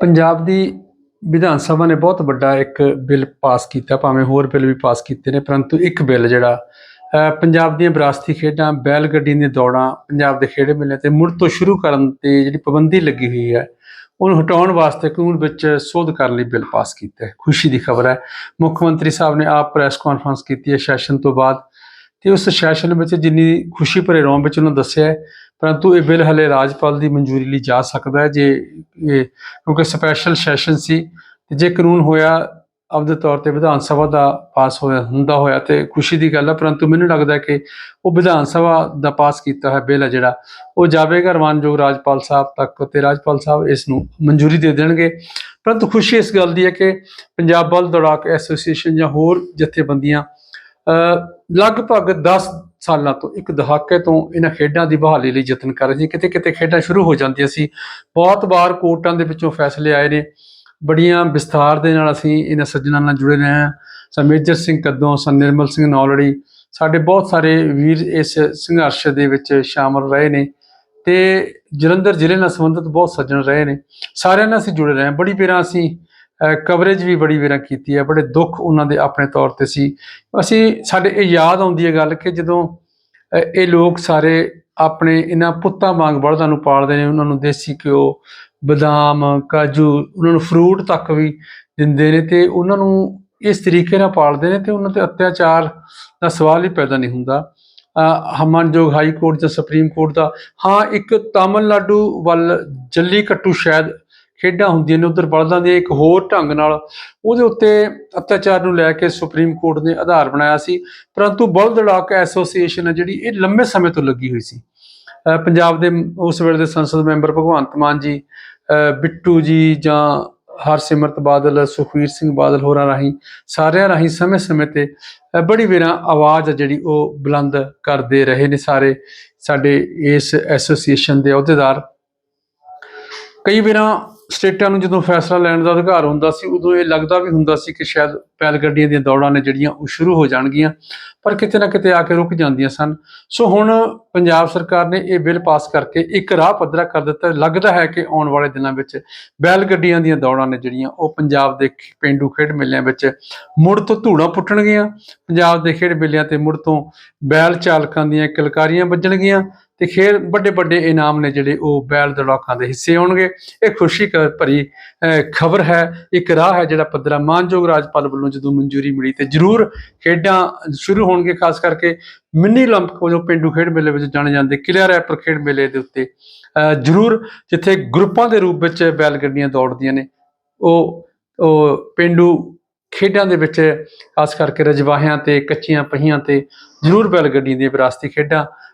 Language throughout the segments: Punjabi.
ਪੰਜਾਬ ਦੀ ਵਿਧਾਨ ਸਭਾ ਨੇ ਬਹੁਤ ਵੱਡਾ ਇੱਕ ਬਿੱਲ ਪਾਸ ਕੀਤਾ, ਭਾਵੇਂ ਹੋਰ ਬਿੱਲ ਵੀ ਪਾਸ ਕੀਤੇ ਨੇ, ਪਰੰਤੂ ਇੱਕ ਬਿੱਲ ਜਿਹੜਾ ਪੰਜਾਬ ਦੀਆਂ ਵਿਰਾਸਤੀ ਖੇਡਾਂ ਬੈਲ ਗੱਡੀ ਦੀਆਂ ਦੌੜਾਂ, ਪੰਜਾਬ ਦੇ ਖੇਡ ਮੇਲੇ ਤੇ ਮੁੜ ਤੋਂ ਸ਼ੁਰੂ ਕਰਨ ਤੇ ਜਿਹੜੀ ਪਾਬੰਦੀ ਲੱਗੀ ਹੋਈ ਹੈ, ਉਹਨੂੰ ਹਟਾਉਣ ਵਾਸਤੇ ਕਾਨੂੰਨ ਵਿੱਚ ਸੋਧ ਕਰਨ ਲਈ ਬਿੱਲ ਪਾਸ ਕੀਤਾ ਹੈ। ਖੁਸ਼ੀ ਦੀ ਖਬਰ ਹੈ। ਮੁੱਖ ਮੰਤਰੀ ਸਾਹਿਬ ਨੇ ਆਪ ਪ੍ਰੈਸ ਕਾਨਫਰੰਸ ਕੀਤੀ ਹੈ। ਸੈਸ਼ਨ ਤੋਂ ਬਾਅਦ ਤੇ ਉਸ ਸੈਸ਼ਨ ਵਿੱਚ ਜਿੰਨੀ ਖੁਸ਼ੀ ਭਰੇ ਰੋਮ ਵਿੱਚ ਉਹਨਾਂ ਦੱਸਿਆ ਹੈ, ਪਰੰਤੂ ਇਹ ਬਿੱਲ ਹਲੇ ਰਾਜਪਾਲ ਦੀ ਮਨਜ਼ੂਰੀ ਲਈ ਜਾ ਸਕਦਾ ਹੈ ਜੇ ਇਹ ਕਿਉਂਕਿ ਸਪੈਸ਼ਲ ਸੈਸ਼ਨ ਸੀ ਤੇ ਜੇ ਕਾਨੂੰਨ ਹੋਇਆ ਆਪਦੇ ਤੌਰ ਤੇ ਵਿਧਾਨ ਸਭਾ ਦਾ ਪਾਸ ਹੋਇਆ ਹੁੰਦਾ ਹੋਇਆ ਤੇ ਖੁਸ਼ੀ ਦੀ ਗੱਲ ਹੈ ਪਰੰਤੂ ਮੈਨੂੰ ਲੱਗਦਾ ਕਿ ਉਹ ਵਿਧਾਨ ਸਭਾ ਦਾ ਪਾਸ ਕੀਤਾ ਹੋਇਆ ਬਿੱਲ ਹੈ ਜਿਹੜਾ ਉਹ ਜਾਵੇਗਾ ਰਵਾਨਯੋਗ ਰਾਜਪਾਲ ਸਾਹਿਬ ਤੱਕ ਤੇ ਰਾਜਪਾਲ ਸਾਹਿਬ ਇਸ ਨੂੰ ਮਨਜ਼ੂਰੀ ਦੇ ਦੇਣਗੇ। ਪਰੰਤੂ ਖੁਸ਼ੀ ਇਸ ਗੱਲ ਦੀ ਹੈ ਕਿ ਪੰਜਾਬ ਬਲ ਦੌੜਾਕ ਐਸੋਸੀਏਸ਼ਨ ਜਾਂ ਹੋਰ ਜਥੇਬੰਦੀਆਂ ਲਗਭਗ 10 ਸਾਲਾਂ ਤੋਂ, ਇੱਕ ਦਹਾਕੇ ਤੋਂ ਇਹਨਾਂ ਖੇਡਾਂ ਦੀ ਬਹਾਲੀ ਲਈ ਯਤਨ ਕਰ ਰਹੇ ਸੀ। ਕਿਤੇ ਕਿਤੇ ਖੇਡਾਂ ਸ਼ੁਰੂ ਹੋ ਜਾਂਦੀਆਂ ਸੀ। ਬਹੁਤ ਵਾਰ ਕੋਰਟਾਂ ਦੇ ਵਿੱਚੋਂ ਫੈਸਲੇ ਆਏ ਨੇ। ਬੜੀਆਂ ਵਿਸਥਾਰ ਦੇ ਨਾਲ ਅਸੀਂ ਇਹਨਾਂ ਸੱਜਣਾਂ ਨਾਲ ਜੁੜੇ ਰਹੇ ਹਾਂ। ਸਰ, ਮੇਜਰ ਸਿੰਘ ਕੱਦੋਂ, ਸਰ, ਨਿਰਮਲ ਸਿੰਘ ਨੌਲੜੀ, ਸਾਡੇ ਬਹੁਤ ਸਾਰੇ ਵੀਰ ਇਸ ਸੰਘਰਸ਼ ਦੇ ਵਿੱਚ ਸ਼ਾਮਲ ਰਹੇ ਨੇ ਤੇ ਜਲੰਧਰ ਜ਼ਿਲ੍ਹੇ ਨਾਲ ਸੰਬੰਧਿਤ ਬਹੁਤ ਸੱਜਣ ਰਹੇ ਨੇ। ਸਾਰਿਆਂ ਨਾਲ ਅਸੀਂ ਜੁੜੇ ਰਹੇ ਹਾਂ। ਬੜੀ ਪੇਰਾਂ ਅਸੀਂ ਕਵਰੇਜ ਵੀ ਬੜੀ ਵਾਰਾਂ ਕੀਤੀ ਹੈ ਬੜੇ ਦੁੱਖ ਉਹਨਾਂ ਦੇ ਆਪਣੇ ਤੌਰ ਤੇ ਸੀ। ਅਸੀਂ ਸਾਡੇ ਇਹ ਯਾਦ ਆਉਂਦੀ ਹੈ ਗੱਲ ਕਿ ਜਦੋਂ ਇਹ ਲੋਕ ਸਾਰੇ ਆਪਣੇ ਇਹਨਾਂ ਪੁੱਤਾਂ ਵਾਂਗ ਬਲਦਾਂ ਨੂੰ ਪਾਲਦੇ ਨੇ ਉਹਨਾਂ ਨੂੰ ਦੇਸੀ ਘਿਓ ਬਦਾਮ ਕਾਜੂ ਉਹਨਾਂ ਨੂੰ ਫਰੂਟ ਤੱਕ ਵੀ ਦਿੰਦੇ ਨੇ ਤੇ ਉਹਨਾਂ ਨੂੰ ਇਸ ਤਰੀਕੇ ਨਾਲ ਪਾਲਦੇ ਨੇ ਤੇ ਉਹਨਾਂ ਤੇ ਅਤਿਆਚਾਰ ਦਾ ਸਵਾਲ ਹੀ ਪੈਦਾ ਨਹੀਂ ਹੁੰਦਾ। ਅ, ਹਮਨਯੋਗ ਹਾਈ ਕੋਰਟ ਜਾਂ ਸੁਪਰੀਮ ਕੋਰਟ ਦਾ ਹਾਂ ਇੱਕ ਤਾਮਿਲਨਾਡੂ ਵੱਲ ਜੱਲੀ ਕੱਟੂ ਸ਼ਾਇਦ ਖੇਡਾਂ ਹੁੰਦੀਆਂ ਨੇ, ਉਧਰ ਬਲਦਾਂ ਦੇ ਇੱਕ ਹੋਰ ਢੰਗ ਨਾਲ ਉਹਦੇ ਉੱਤੇ ਅਤਿਆਚਾਰ ਨੂੰ ਲੈ ਕੇ ਸੁਪਰੀਮ ਕੋਰਟ ਨੇ ਆਧਾਰ ਬਣਾਇਆ ਸੀ। ਪਰੰਤੂ ਬਲਦ ਲੜਾਕ ਐਸੋਸੀਏਸ਼ਨ ਹੈ ਜਿਹੜੀ ਇਹ ਲੰਮੇ ਸਮੇਂ ਤੋਂ ਲੱਗੀ ਹੋਈ ਸੀ। ਪੰਜਾਬ ਦੇ ਉਸ ਵੇਲੇ ਦੇ ਸੰਸਦ ਮੈਂਬਰ ਭਗਵੰਤ ਮਾਨ ਜੀ ਬਿੱਟੂ ਜੀ ਜਾਂ ਹਰਸਿਮਰਤ ਬਾਦਲ, ਸੁਖਵੀਰ ਸਿੰਘ ਬਾਦਲ ਹੋਰਾਂ ਰਾਹੀਂ, ਸਾਰਿਆਂ ਰਾਹੀਂ ਸਮੇਂ-ਸਮੇਂ ਤੇ ਬੜੀ ਵੇਰਾਂ ਆਵਾਜ਼ ਆ ਜਿਹੜੀ ਉਹ ਬੁਲੰਦ ਕਰਦੇ ਰਹੇ ਨੇ ਸਾਰੇ ਸਾਡੇ ਇਸ ਐਸੋਸੀਏਸ਼ਨ ਦੇ ਅਹੁਦੇਦਾਰ। ਕਈ ਵੇਰਾਂ ਸਟੇਟਾਂ ਨੂੰ ਜਦੋਂ ਫੈਸਲਾ ਲੈਣ ਦਾ ਅਧਿਕਾਰ ਹੁੰਦਾ ਸੀ, ਉਦੋਂ ਇਹ ਲੱਗਦਾ ਵੀ ਹੁੰਦਾ ਸੀ ਕਿ ਸ਼ਾਇਦ ਪੈਲ ਗੱਡੀਆਂ ਦੀਆਂ ਦੌੜਾਂ ਨੇ ਜਿਹੜੀਆਂ ਉਹ ਸ਼ੁਰੂ ਹੋ ਜਾਣਗੀਆਂ, ਪਰ ਕਿਤੇ ਨਾ ਕਿਤੇ ਆ ਕੇ ਰੁਕ ਜਾਂਦੀਆਂ ਸਨ। ਸੋ ਹੁਣ ਪੰਜਾਬ ਸਰਕਾਰ ਨੇ ਇਹ ਬਿੱਲ ਪਾਸ ਕਰਕੇ ਇੱਕ ਰਾਹ ਪੱਧਰਾ ਕਰ ਦਿੱਤਾ। ਲੱਗਦਾ ਹੈ ਕਿ ਆਉਣ ਵਾਲੇ ਦਿਨਾਂ ਵਿੱਚ ਬੈਲ ਗੱਡੀਆਂ ਦੀਆਂ ਦੌੜਾਂ ਨੇ ਜਿਹੜੀਆਂ ਉਹ ਪੰਜਾਬ ਦੇ ਖ- ਪੇਂਡੂ ਖੇਡ ਮੇਲਿਆਂ ਵਿੱਚ ਮੁੜ ਤੋਂ ਧੂੜਾਂ ਪੁੱਟਣਗੀਆਂ, ਪੰਜਾਬ ਦੇ ਖੇਡ ਮੇਲਿਆਂ ਤੇ ਮੁੜ ਤੋਂ ਬੈਲ ਚਾਲਕਾਂ ਦੀਆਂ ਕਿਲਕਾਰੀਆਂ ਵੱਜਣਗੀਆਂ ਤੇ ਖੇਡ ਵੱਡੇ ਵੱਡੇ ਇਨਾਮ ਨੇ ਜਿਹੜੇ ਉਹ ਬੈਲ ਦੌੜਾਕਾਂ ਦੇ ਹਿੱਸੇ ਹੋਣਗੇ ਇਹ ਖੁਸ਼ੀ ਕ- ਭਰੀ ਖਬਰ ਹੈ ਇੱਕ ਰਾਹ ਹੈ ਜਿਹੜਾ ਪੱਧਰਾ ਮਾਨਯੋਗ ਰਾਜਪਾਲ ਵੱਲੋਂ ਜਦੋਂ ਮਨਜ਼ੂਰੀ ਮਿਲੀ ਤੇ ਜ਼ਰੂਰ ਖੇਡਾਂ ਸ਼ੁਰੂ ਹੋਣਗੇ ਖਾਸ ਕਰਕੇ ਮਿੰਨੀ 올림픽 ਵਜੋਂ ਪਿੰਡੂ ਖੇਡ ਮੇਲੇ ਵਿੱਚ ਜਾਣੇ ਜਾਂਦੇ ਕਿਲਿਆ ਰੈਪਰ ਖੇਡ ਮੇਲੇ ਦੇ ਉੱਤੇ ਅਹ ਜ਼ਰੂਰ ਜਿੱਥੇ ਗਰੁੱਪਾਂ ਦੇ ਰੂਪ ਵਿੱਚ ਬੈਲ ਗੱਡੀਆਂ ਦੌੜਦੀਆਂ ਨੇ ਉਹ ਉਹ ਪਿੰਡੂ ਖੇਡਾਂ ਦੇ ਵਿੱਚ ਖਾਸ ਕਰਕੇ ਰਜਵਾਹਿਆਂ ਤੇ ਕੱਚੀਆਂ ਪਹੀਆਂ ਤੇ ਜ਼ਰੂਰ ਬੈਲ ਗੱਡੀਆਂ ਦੀਆਂ ਵਿਰਾਸਤੀ ਖੇਡਾਂ ਅਹ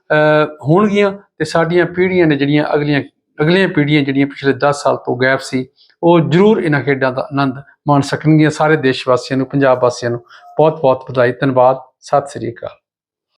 ਹੋਣਗੀਆਂ ਤੇ ਸਾਡੀਆਂ ਪੀੜ੍ਹੀਆਂ ਨੇ ਜਿਹੜੀਆਂ ਅਗਲੀਆਂ ਅਗਲੀਆਂ ਪੀੜ੍ਹੀਆਂ ਜਿਹੜੀਆਂ ਪਿਛਲੇ 10 ਸਾਲ ਤੋਂ ਗਾਇਬ ਸੀ, ਉਹ ਜ਼ਰੂਰ ਇਹਨਾਂ ਖੇਡਾਂ ਦਾ ਆਨੰਦ ਮਾਣ ਸਕਣਗੀਆਂ। ਸਾਰੇ ਦੇਸ਼ ਵਾਸੀਆਂ ਨੂੰ, ਪੰਜਾਬ ਵਾਸੀਆਂ ਨੂੰ ਬਹੁਤ ਬਹੁਤ ਵਧਾਈ, ਧੰਨਵਾਦ। ਸਤਿ ਸ੍ਰੀ ਅਕਾਲ।